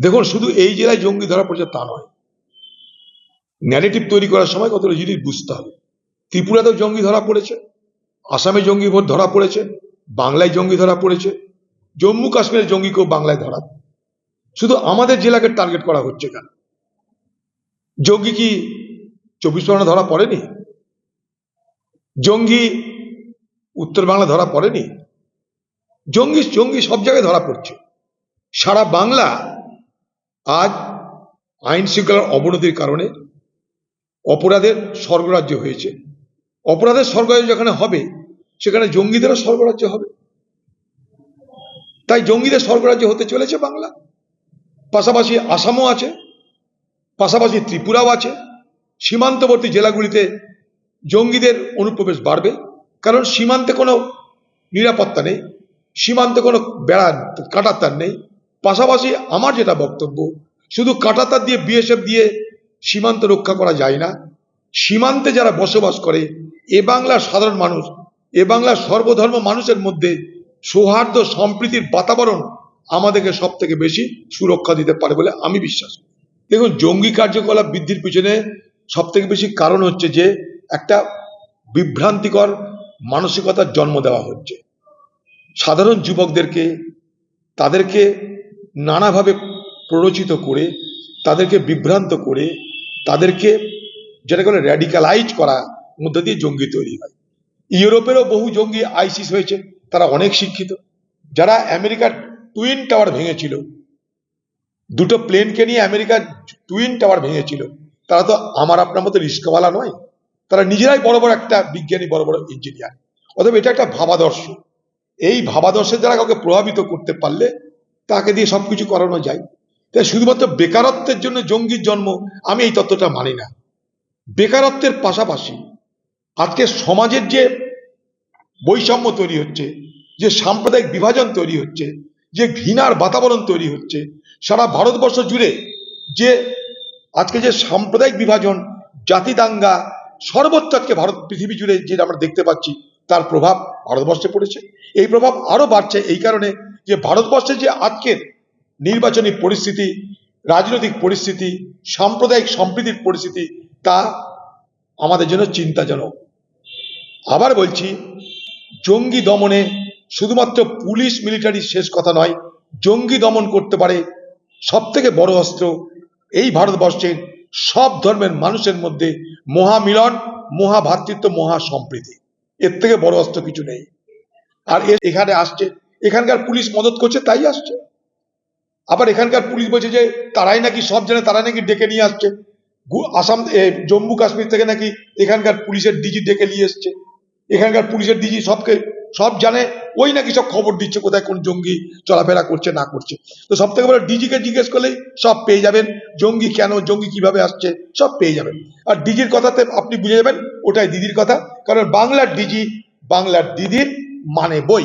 দেখুন, শুধু এই জেলায় জঙ্গি ধরা পড়েছে তা নয়। ন্যারেটিভ তৈরি করার সময় কতটা জিনিস বুঝতে হবে। ত্রিপুরাতেও জঙ্গি ধরা পড়েছে, আসামে জঙ্গি ধরা পড়েছে, বাংলায় জঙ্গি ধরা পড়েছে, জম্মু কাশ্মীরের জঙ্গিকেও বাংলায় ধরা শুধু আমাদের জেলাকে টার্গেট করা হচ্ছে কেন? জঙ্গি কি চব্বিশ পরগনা ধরা পড়েনি? জঙ্গি উত্তর বাংলা ধরা পড়েনি? জঙ্গি জঙ্গি সব জায়গায় ধরা পড়ছে। সারা বাংলা আজ আইন শৃঙ্খলার অবনতির কারণে অপরাধের স্বর্গরাজ্য হয়েছে। অপরাধের স্বর্গরাজ্য যেখানে হবে, সেখানে জঙ্গিদেরও স্বর্গরাজ্য হবে। তাই জঙ্গিদের স্বর্গরাজ্য হতে চলেছে বাংলা। পাশাপাশি আসামও আছে, পাশাপাশি ত্রিপুরাও আছে। সীমান্তবর্তী জেলাগুলিতে জঙ্গিদের অনুপ্রবেশ বাড়বে, কারণ সীমান্তে কোনো নিরাপত্তা নেই, সীমান্তে কোনো বেড়া কাটাতার নেই। পাশাপাশি আমার যেটা বক্তব্য, শুধু কাটাতার দিয়ে বিএসএফ দিয়ে সীমান্ত রক্ষা করা যায় না। সীমান্তে যারা বসবাস করে, এ বাংলার সাধারণ মানুষ, এ বাংলার সর্বধর্ম মানুষের মধ্যে সৌহার্দ্য সম্প্রীতির বাতাবরণ আমাদেরকে সব থেকে বেশি সুরক্ষা দিতে পারে বলে আমি বিশ্বাস করি। দেখুন, জঙ্গি কার্যকলাপ বৃদ্ধির পিছনে সব থেকে বেশি কারণ হচ্ছে যে, একটা বিভ্রান্তিকর মানসিকতার জন্ম দেওয়া হচ্ছে। সাধারণ যুবকদেরকে, তাদেরকে নানাভাবে প্ররোচিত করে, তাদেরকে বিভ্রান্ত করে, তাদেরকে যেটাকে বলে র্যাডিক্যালাইজ করা মধ্যে দিয়ে জঙ্গি তৈরি হয়। ইউরোপেরও বহু জঙ্গি আইসিস হয়েছে, তারা অনেক শিক্ষিত। যারা আমেরিকার টুইন টাওয়ার ভেঙেছিল, দুটো প্লেনকে নিয়ে আমেরিকার টুইন টাওয়ার ভেঙেছিল, তারা তো আমার আপনার মতো রিস্কওয়ালা নয়। তারা নিজেরাই বড় বড় একটা বিজ্ঞানী, বড় বড় ইঞ্জিনিয়ার অতএব এটা একটা ভাবাদর্শ। এই ভাবাদর্শের দ্বারা কাউকে প্রভাবিত করতে পারলে তাকে দিয়ে সবকিছু করানো যায়। তাই শুধুমাত্র বেকারত্বের জন্য জঙ্গির জন্ম আমি এই তত্ত্বটা মানি না। বেকারত্বের পাশাপাশি আজকে সমাজের যে বৈষম্য তৈরি হচ্ছে, যে সাম্প্রদায়িক বিভাজন তৈরি হচ্ছে, যে ঘৃণার বাতাবরণ তৈরি হচ্ছে, সারা ভারতবর্ষ জুড়ে যে আজকে যে সাম্প্রদায়িক বিভাজন জাতি দাঙ্গা সর্বত্র আজকে ভারত, পৃথিবী জুড়ে যে আমরা দেখতে পাচ্ছি, তার প্রভাব ভারতবর্ষে পড়েছে। এই প্রভাব আরও বাড়ছে এই কারণে যে ভারতবর্ষে যে আজকের নির্বাচনী পরিস্থিতি, রাজনৈতিক পরিস্থিতি, সাম্প্রদায়িক সম্প্রীতির পরিস্থিতি, তা আমাদের জন্য চিন্তাজনক। আবার বলছি, জঙ্গি দমনে শুধুমাত্র পুলিশ মিলিটারি শেষ কথা নয়, জঙ্গি দমন করতে পারে সব থেকে বড় অস্ত্র এই ভারতবর্ষের সব ধর্মের মানুষের মধ্যে মহামিলন, মহাভাতৃত্ব মহা সম্প্রীতি এর থেকে বড় অস্ত্র কিছু নেই। আর এখানে আসছে এখানকার পুলিশ মদত করছে, তাই আসছে। আবার এখানকার পুলিশ বলছে যে, তারাই নাকি সব জানে, তারাই নাকি ডেকে নিয়ে আসছে। আসাম জম্মু, কাশ্মীর থেকে নাকি এখানকার পুলিশের ডিজি ডেকে নিয়ে এসছে। এখানকার পুলিশের ডিজি সবকে, সব জানে, ওই নাকি সব খবর দিচ্ছে, কোথায় কোন জঙ্গি চলাফেরা করছে, না করছে। তো সব থেকে বড় ডিজিকে জিজ্ঞেস করলেই সব পেয়ে যাবেন, জঙ্গি কেন, জঙ্গি কীভাবে আসছে, সব পেয়ে যাবেন। আর ডিজির কথাতে আপনি বুঝে যাবেন, ওটাই দিদির কথা, কারণ বাংলার ডিজি, বাংলার দিদির মানে বই।